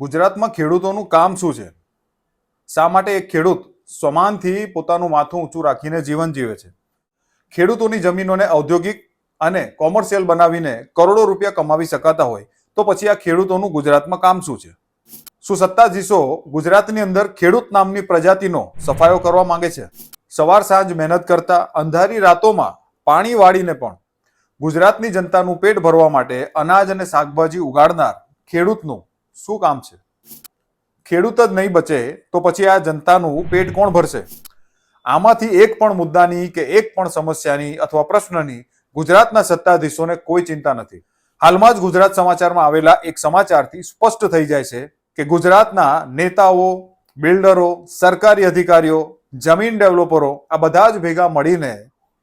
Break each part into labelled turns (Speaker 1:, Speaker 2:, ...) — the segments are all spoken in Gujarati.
Speaker 1: ગુજરાતમાં ખેડૂતોનું કામ શું છે? શા માટે એક ખેડૂત સમાનથી પોતાનું માથું ઊંચું રાખીને જીવન જીવે છે? ખેડૂતોની જમીનોને ઔદ્યોગિક અને કોમર્શિયલ બનાવીને કરોડો રૂપિયા કમાવી શકાતા હોય, તો પછી આ ખેડૂતોનું ગુજરાતમાં કામ શું છે? શું સત્તાધીશો ગુજરાતની અંદર ખેડૂત નામની પ્રજાતિનો સફાયો કરવા માંગે છે? સવાર સાંજ મહેનત કરતા અંધારી રાતોમાં પાણી વાળીને પણ ગુજરાતની જનતાનું પેટ ભરવા માટે અનાજ અને શાકભાજી ઉગાડનાર ખેડૂતનું શું કામ છે? ખેડૂત જ નહીં બચે તો પછી આ જનતાનું પેટ કોણ ભરશે? આમાંથી એક પણ મુદ્દાની કે એક પણ સમસ્યાની અથવા પ્રશ્નની ગુજરાતના સત્તાધીશોને કોઈ ચિંતા નથી. હાલમાં જ ગુજરાત સમાચારમાં આવેલા એક સમાચારથી સ્પષ્ટ થઈ જાય છે કે ગુજરાતના નેતાઓ, બિલ્ડરો, સરકારી અધિકારીઓ, જમીન ડેવલપરો આ બધા જ ભેગા મળીને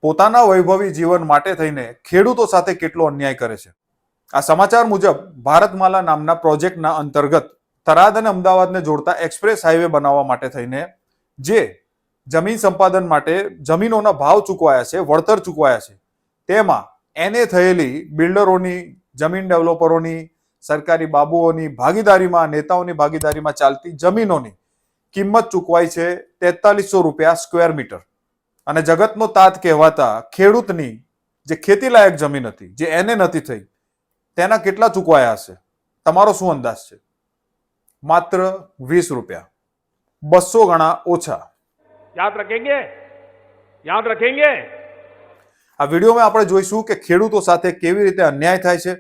Speaker 1: પોતાના વૈભવી જીવન માટે થઈને ખેડૂતો સાથે કેટલો અન્યાય કરે છે? આ સમાચાર મુજબ ભારતમાલા નામના પ્રોજેક્ટના અંતર્ગત થરાદ અને અમદાવાદને જોડતા એક્સપ્રેસ હાઈવે બનાવવા માટે થઈને જે જમીન સંપાદન માટે જમીનોના ભાવ ચૂકવાયા છે, વળતર ચૂકવાયા છે, તેમાં એને થયેલી બિલ્ડરોની, જમીન ડેવલપરોની, સરકારી બાબુઓની ભાગીદારીમાં, નેતાઓની ભાગીદારીમાં ચાલતી જમીનોની કિંમત ચૂકવાઈ છે તેતાલીસો રૂપિયા સ્ક્વેર મીટર. અને જગતનો તાત કહેવાતા ખેડૂતની જે ખેતીલાયક જમીન હતી, જે એને નથી થઈ તેના કેટલા ચૂકવાયા હશે તમારો શું અંદાજ છે માત્ર વીસ રૂપિયા બસો ગણા ઓછા
Speaker 2: याद रखेंगे याद रखेंगे
Speaker 1: આ વિડીયોમાં આપણે જોઈશું કે ખેડૂતો સાથે કેવી રીતે અન્યાય થાય છે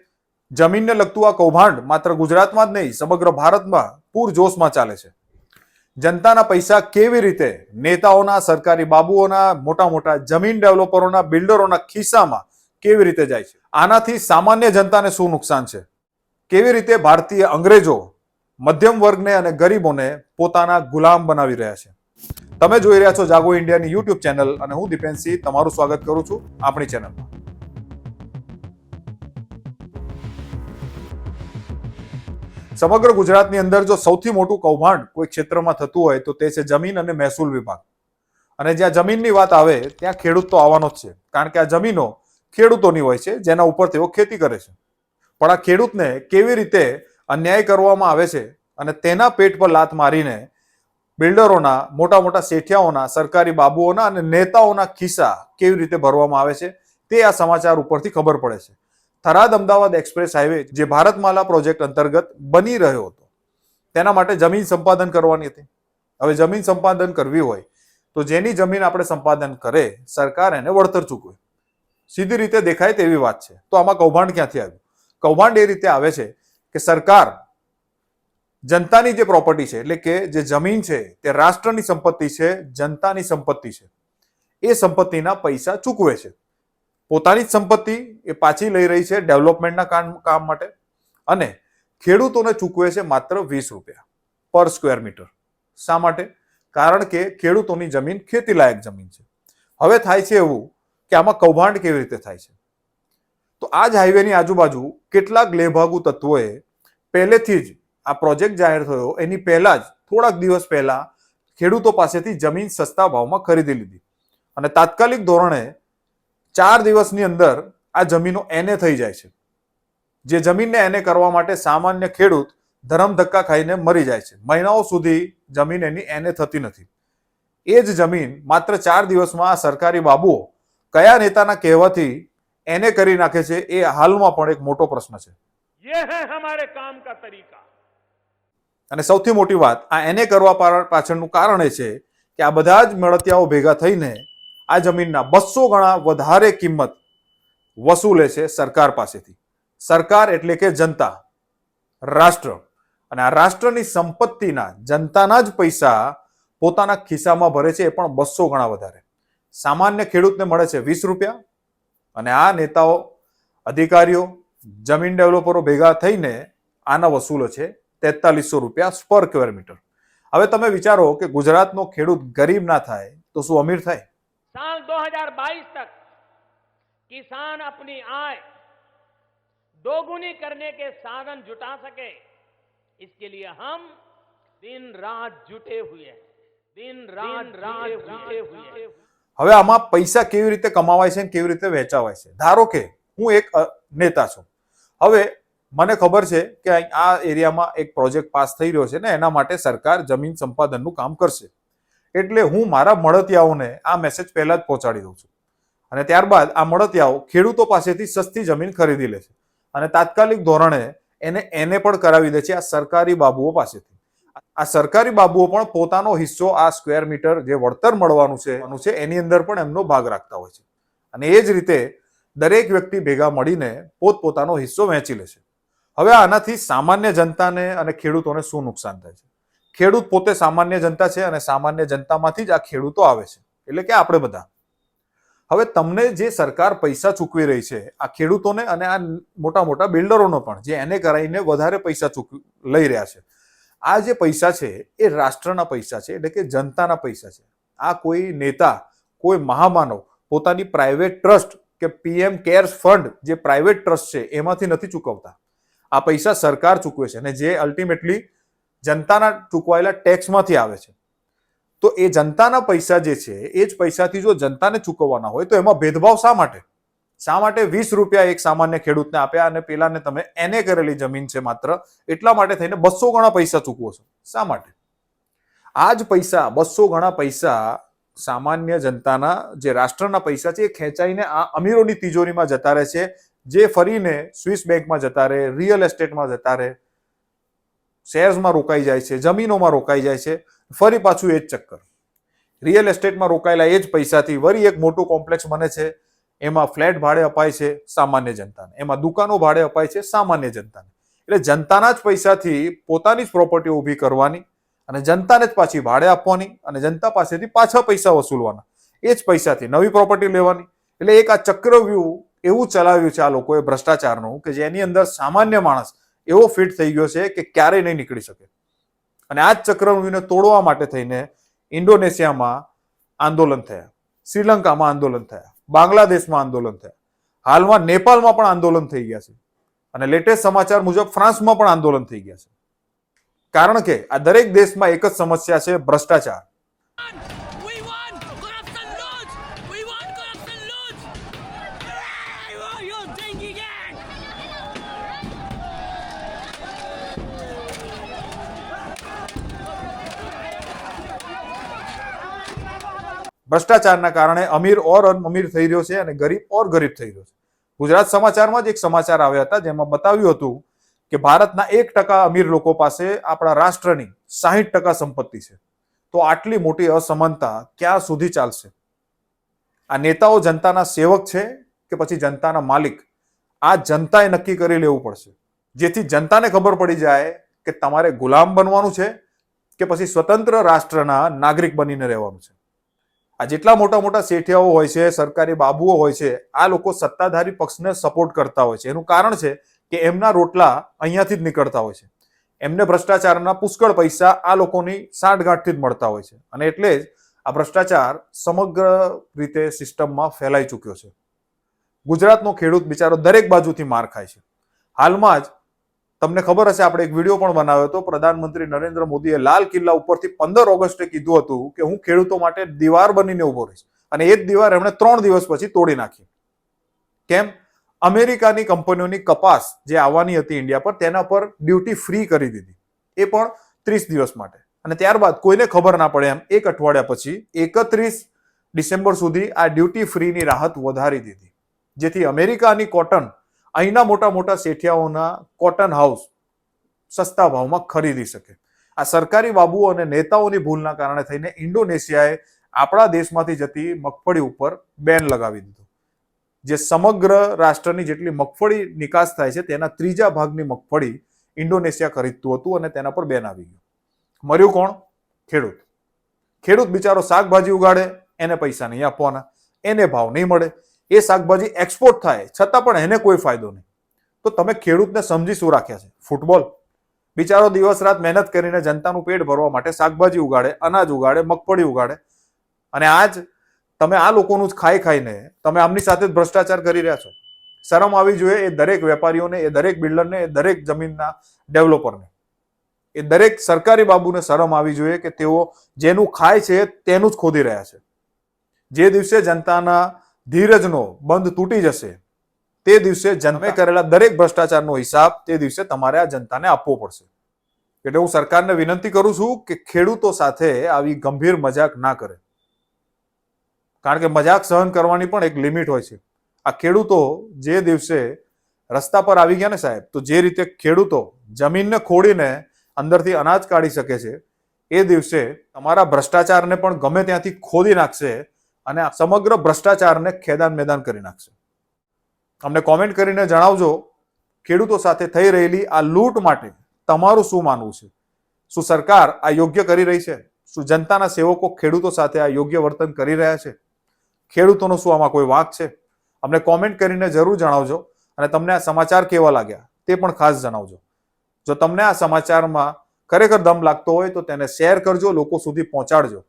Speaker 1: જમીનને લગતું આ કૌભાંડ માત્ર ગુજરાતમાં જ નહીં સમગ્ર ભારતમાં પૂરજોશમાં ચાલે છે જનતાના પૈસા કેવી રીતે નેતાઓના સરકારી બાબુઓના મોટા મોટા જમીન ડેવલપરોના બિલ્ડરોના ખિસ્સામાં કેવી રીતે જાય છે? આનાથી સામાન્ય જનતાને શું નુકસાન છે? કેવી રીતે ભારતીય અંગ્રેજો મધ્યમ વર્ગને અને ગરીબોને પોતાના ગુલામ બનાવી રહ્યા છે? તમે જોઈ રહ્યા છો જાગો ઇન્ડિયાની યુટ્યુબ ચેનલ અને હું દીપેન્દ્રસિંહ તમારું સ્વાગત કરું છું આપણી ચેનલમાં. સમગ્ર ગુજરાતની અંદર જો સૌથી મોટું કૌભાંડ કોઈ ક્ષેત્રમાં થતું હોય તો તે છે જમીન અને મહેસૂલ વિભાગ. અને જ્યાં જમીનની વાત આવે, ત્યાં ખેડૂત તો આવવાનો જ છે. કારણ કે આ જમીનો ખેડૂતોની હોય છે, જેના ઉપર તેઓ ખેતી કરે છે. પણ આ ખેડૂતને કેવી રીતે અન્યાય કરવામાં આવે છે અને તેના પેટ પર લાત મારીને બિલ્ડરોના, મોટા મોટા શેઠિયાઓના, સરકારી બાબુઓના અને નેતાઓના ખિસ્સા કેવી રીતે ભરવામાં આવે છે, તે આ સમાચાર ઉપરથી ખબર પડે છે. થરાદ અમદાવાદ એક્સપ્રેસ હાઈવે, જે ભારતમાલા પ્રોજેક્ટ અંતર્ગત બની રહ્યો હતો, તેના માટે જમીન સંપાદન કરવાની હતી. હવે જમીન સંપાદન કરવી હોય, તો જેની જમીન આપણે સંપાદન કરે, સરકાર એને વળતર ચૂકવે. સીધી રીતે દેખાય તેવી વાત છે. તો આમાં કૌભાંડ ક્યાંથી આવ્યું? કૌભાંડ એ રીતે આવે છે કે સરકાર જનતાની જે પ્રોપર્ટી છે, એટલે કે જે જમીન છે, તે રાષ્ટ્રની સંપત્તિ છે, જનતાની સંપત્તિ છે, એ સંપત્તિના પૈસા ચૂકવે છે. પોતાની જ સંપત્તિ એ પાછી લઈ રહી છે ડેવલપમેન્ટના કામ કામ માટે અને ખેડૂતોને ચૂકવે છે માત્ર વીસ રૂપિયા પર સ્ક્વેર મીટર. શા માટે? કારણ કે ખેડૂતોની જમીન ખેતીલાયક જમીન છે. હવે થાય છે એવું કે આમાં કૌભાંડ કેવી રીતે થાય છે? તો આ જ હાઈવેની આજુબાજુ કેટલાક લેભાગુ તત્વોએ પહેલેથી જ આ પ્રોજેક્ટ જાહેર થયો. એની પહેલા જ થોડાક દિવસ પહેલા ખેડૂતો પાસેથી જમીન સસ્તા ભાવમાં ખરીદી લીધી. અને તાત્કાલિક ધોરણે ચાર દિવસની અંદર આ જમીનો એને થઈ જાય છે. જે જમીનને એને કરવા માટે સામાન્ય ખેડૂત ધરમ ધક્કા ખાઈને મરી જાય છે. મહિનાઓ સુધી જમીન એની એને થતી નથી. એ જ જમીન માત્ર ચાર દિવસમાં આ સરકારી બાબુઓ કયા નેતાના કહેવાથી એને કરી નાખે છે એ હાલમાં પણ એક મોટો પ્રશ્ન છે. અને સૌથી મોટી વાત આ એને કરવા પાછળનું કારણ એ છે કે આ બધા જ મળતિયાઓ ભેગા થઈને આ જમીનના બસો ગણા વધારે કિંમત વસૂલે છે સરકાર પાસેથી. સરકાર એટલે કે જનતા રાષ્ટ્ર. અને આ રાષ્ટ્રની સંપત્તિના જનતાના જ પૈસા પોતાના ખિસ્સામાં ભરે છે એ પણ બસો ગણા વધારે. સામાન્ય ખેડૂતને મળે છે વીસ રૂપિયા અને આ નેતાઓ અધિકારીઓ જમીન ડેવલપરો ભેગા થઈને આના વસૂલો છે તેતાલીસો રૂપિયા પર સ્ક્વેર મીટર હવે તમે વિચારો કે ગુજરાતનો ખેડૂત ગરીબ ના થાય તો શું અમીર થાય
Speaker 2: साल 2022 तक किसान अपनी आय दोगुनी करने के साधन जुटा सके इसके लिए हम दिन रात जुटे हुए हैं दिन रात रात जुटे हुए हैं
Speaker 1: હવે આમાં પૈસા કેવી રીતે કમાવાય છે અને કેવી રીતે વેચાવાય છે? ધારો કે હું એક નેતા છું. હવે મને ખબર છે કે આ એરિયામાં એક પ્રોજેક્ટ પાસ થઈ રહ્યો છે ને એના માટે સરકાર જમીન સંપાદનનું કામ કરશે. એટલે હું મારા મળતિયાઓને આ મેસેજ પહેલા જ પહોંચાડી દઉં છું. અને ત્યારબાદ આ મળતિયાઓ ખેડૂતો પાસેથી સસ્તી જમીન ખરીદી લે છે. અને તાત્કાલિક ધોરણે એને એને પણ કરાવી દે છે આ સરકારી બાબુઓ પાસેથી. આ સરકારી બાબુઓ પણ પોતાનો હિસ્સો આ સ્ક્વેર મીટર જે વળતર મળવાનું છે, એનું છે, એની અંદર પણ એમનો ભાગ રાખતા હોય છે. અને એ જ રીતે દરેક વ્યક્તિ ભેગા મળીને પોતપોતાનો હિસ્સો વહેંચી લે છે. હવે આનાથી સામાન્ય જનતાને અને ખેડૂતોને શું નુકસાન થાય છે? ખેડૂત પોતે સામાન્ય જનતા છે અને સામાન્ય જનતામાંથી જ આ ખેડૂતો આવે છે. એટલે કે આપણે બધા. હવે તમને જે સરકાર પૈસા ચૂકવી રહી છે, આ ખેડૂતોને અને આ મોટા મોટા બિલ્ડરોનો પણ, જે એને કરાવીને વધારે પૈસા ચૂકવી લઈ રહ્યા છે આ જે પૈસા છે, એ રાષ્ટ્રના પૈસા છે, એટલે કે જનતાના પૈસા છે. આ કોઈ નેતા, કોઈ મહામાનવ પોતાની પ્રાઇવેટ ટ્રસ્ટ કે પીએમ કેર્સ ફંડ જે પ્રાઇવેટ ટ્રસ્ટ છે, એમાંથી નથી ચૂકવતા. આ પૈસા સરકાર ચૂકવે છે અને જે અલ્ટિમેટલી જનતાના ચૂકવાયેલા ટેક્સમાંથી આવે છે. તો એ જનતાના પૈસા જે છે, એ જ પૈસાથી જો જનતાને ચૂકવવાના હોય તો એમાં ભેદભાવ શા માટે? શા માટે વીસ રૂપિયા એક સામાન્ય ખેડૂતને આપ્યા અને પેલાને તમે એને કરેલી જમીન છે માત્ર એટલા માટે થઈને બસો ગણા પૈસા ચૂકવો છો. શા માટે? આ જ પૈસા, બસો ગણા પૈસા સામાન્ય જનતાના જે રાષ્ટ્રના પૈસા છે એ ખેંચાઈને આ અમીરોની તિજોરીમાં જતા રહે છે, જે ફરીને સ્વિસ બેંકમાં જતા રહે, રિયલ એસ્ટેટમાં જતા રહે, શેર્સમાં રોકાઈ જાય છે, જમીનોમાં રોકાઈ જાય છે, ફરી પાછું એ જ ચક્કર. રિયલ એસ્ટેટમાં રોકાયેલા એ જ પૈસાથી વરી એક મોટું કોમ્પ્લેક્સ બને છે એમાં ફ્લેટ ભાડે અપાય છે સામાન્ય જનતાને. એમાં દુકાનો ભાડે અપાય છે સામાન્ય જનતાને. એટલે જનતાના જ પૈસાથી પોતાની જ પ્રોપર્ટી ઊભી કરવાની અને જનતાને જ પાછી ભાડે આપવાની અને જનતા પાસેથી પાછા પૈસા વસૂલવાના. એ જ પૈસાથી નવી પ્રોપર્ટી લેવાની. એટલે એક આ ચક્રવ્યૂહ એવું ચલાવ્યું છે આ લોકોએ ભ્રષ્ટાચારનું કે જેની અંદર સામાન્ય માણસ એવો ફિટ થઈ ગયો છે કે ક્યારેય નહીં નીકળી શકે. અને આ જ ચક્રવ્યૂહને તોડવા માટે થઈને ઇન્ડોનેશિયામાં આંદોલન થયા. શ્રીલંકામાં આંદોલન થયા. બાંગ્લાદેશમાં આંદોલન થયા. હાલમાં નેપાળમાં પણ આંદોલન થઈ ગયા છે. અને લેટેસ્ટ સમાચાર મુજબ ફ્રાન્સમાં પણ આંદોલન થઈ ગયા છે. કારણ કે આ દરેક દેશમાં એક જ સમસ્યા છે, ભ્રષ્ટાચાર. ભ્રષ્ટાચારના કારણે અમીર ઓર અમીર થઈ રહ્યો છે અને ગરીબ ઓર ગરીબ થઈ રહ્યો છે. ગુજરાત સમાચારમાં જ એક સમાચાર આવ્યા હતા, જેમાં બતાવ્યું હતું કે ભારતના એક ટકા અમીર લોકો પાસે આપણા રાષ્ટ્રની સાહીઠ ટકા સંપત્તિ છે. તો આટલી મોટી અસમાનતા ક્યાં સુધી ચાલશે? આ નેતાઓ જનતાના સેવક છે કે પછી જનતાના માલિક? આ જનતાએ નક્કી કરી લેવું પડશે. જેથી જનતાને ખબર પડી જાય કે તમારે ગુલામ બનવાનું છે કે પછી સ્વતંત્ર રાષ્ટ્રના નાગરિક બનીને રહેવાનું છે. આ જેટલા મોટા મોટા શેઠિયાઓ હોય છે, સરકારી બાબુઓ હોય છે, આ લોકો સત્તાધારી પક્ષને સપોર્ટ કરતા હોય છે. એનું કારણ છે કે એમના રોટલા અહીંયાથી જ નીકળતા હોય છે. એમને ભ્રષ્ટાચારના પુષ્કળ પૈસા આ લોકોની સાંઠગાંઠથી જ મળતા હોય છે. અને એટલે જ આ ભ્રષ્ટાચાર સમગ્ર રીતે સિસ્ટમમાં ફેલાઈ ચૂક્યો છે. ગુજરાતનો ખેડૂત બિચારો દરેક બાજુથી માર ખાય છે. હાલમાં જ તમને ખબર હશે, આપણે એક વીડિયો પણ બનાવ્યો હતો. પ્રધાનમંત્રી નરેન્દ્ર મોદીએ લાલ કિલ્લા ઉપરથી પંદર ઓગસ્ટે કીધું હતું કે હું ખેડૂતો માટે દીવાર બનીને ઊભો રહીશ. અને એ જ દીવાર એમણે ત્રણ દિવસ પછી તોડી નાખી. કેમ? અમેરિકાની કંપનીઓની કપાસ જે આવવાની હતી ઇન્ડિયા પર, તેના પર ડ્યુટી ફ્રી કરી દીધી. એ પણ ત્રીસ દિવસ માટે. અને ત્યારબાદ કોઈને ખબર ના પડે એમ, એક અઠવાડિયા પછી, એકત્રીસ ડિસેમ્બર સુધી આ ડ્યુટી ફ્રીની રાહત વધારી દીધી. જેથી અમેરિકાની કોટન અહીંના મોટા મોટા શેઠિયાઓના કોટન હાઉસ સસ્તા ભાવમાં ખરીદી શકે. આ સરકારી બાબુઓ અને નેતાઓની ભૂલના કારણે થઈને ઇન્ડોનેશિયાએ આપણા દેશમાંથી જતી મગફળી ઉપર બેન લગાવી દીધો. જે સમગ્ર રાષ્ટ્રની જેટલી મગફળી નિકાસ થાય છે, તેના ત્રીજા ભાગની મગફળી ઇન્ડોનેશિયા ખરીદતું હતું અને તેના પર બેન આવી ગયું. મર્યું કોણ? ખેડૂત. ખેડૂત બિચારો શાકભાજી ઉગાડે, એને પૈસા નહીં આપવાના, એને ભાવ નહીં મળે. એ શાકભાજી એક્સપોર્ટ થાય, છતાં પણ એને કોઈ ફાયદો નહીં. તો તમે ખેડૂતને સમજી શું રાખ્યા છે? ફૂટબોલ બિચારો દિવસ રાત મહેનત કરીને જનતાનું પેટ ભરવા માટે શાકભાજી ઉગાડે, અનાજ ઉગાડે, મગફળી ઉગાડે. અને આજ તમે આ લોકોનું જ ખાઈ ખાઈને તમે આમની સાથે જ ભ્રષ્ટાચાર કરી રહ્યા છો. શરમ આવી જોઈએ એ દરેક વેપારીઓને, એ દરેક બિલ્ડરને, એ દરેક જમીનના ડેવલપરને. એ દરેક સરકારી બાબુને શરમ આવી જોઈએ કે તેઓ જેનું ખાય છે તેનું જ ખોદી રહ્યા છે. જે દિવસે જનતાના ધીરજનો બંધ તૂટી જશે. તે દિવસે જન્મે કરેલા દરેક ભ્રષ્ટાચારનો હિસાબ તે દિવસે તમારે આ જનતાને આપવો પડશે. એટલે હું સરકારને વિનંતી કરું છું કે ખેડૂતો સાથે આવી ગંભીર મજાક ના કરે. કારણ કે મજાક સહન કરવાની પણ એક લિમિટ હોય છે. આ ખેડૂતો જે દિવસે રસ્તા પર આવી ગયા ને સાહેબ તો જે રીતે ખેડૂતો જમીનને ખોડીને અંદરથી અનાજ કાઢી શકે છે એ દિવસે તમારા ભ્રષ્ટાચારને પણ ગમે ત્યાંથી ખોદી નાખશે અને આ સમગ્ર ભ્રષ્ટાચારને ખેદાન મેદાન કરી નાખશે. અમને કોમેન્ટ કરીને જણાવજો, ખેડૂતો સાથે થઈ રહેલી આ લૂંટ માટે તમારું શું માનવું છે? શું સરકાર આ યોગ્ય કરી રહી છે? શું જનતાના સેવકો ખેડૂતો સાથે આ યોગ્ય વર્તન કરી રહ્યા છે? ખેડૂતોનો શું આમાં કોઈ વાંક છે? અમને કોમેન્ટ કરીને જરૂર જણાવજો અને તમને આ સમાચાર કેવા લાગ્યા તે પણ ખાસ જણાવજો. જો તમને આ સમાચારમાં ખરેખર દમ લાગતો હોય તો તેને શેર કરજો, લોકો સુધી પહોંચાડજો.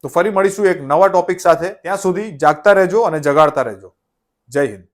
Speaker 1: તો ફરી મળીશું એક નવા ટોપિક સાથે. ત્યાં સુધી જાગતા રહેજો અને જગાડતા રહેજો. જય હિન્દ.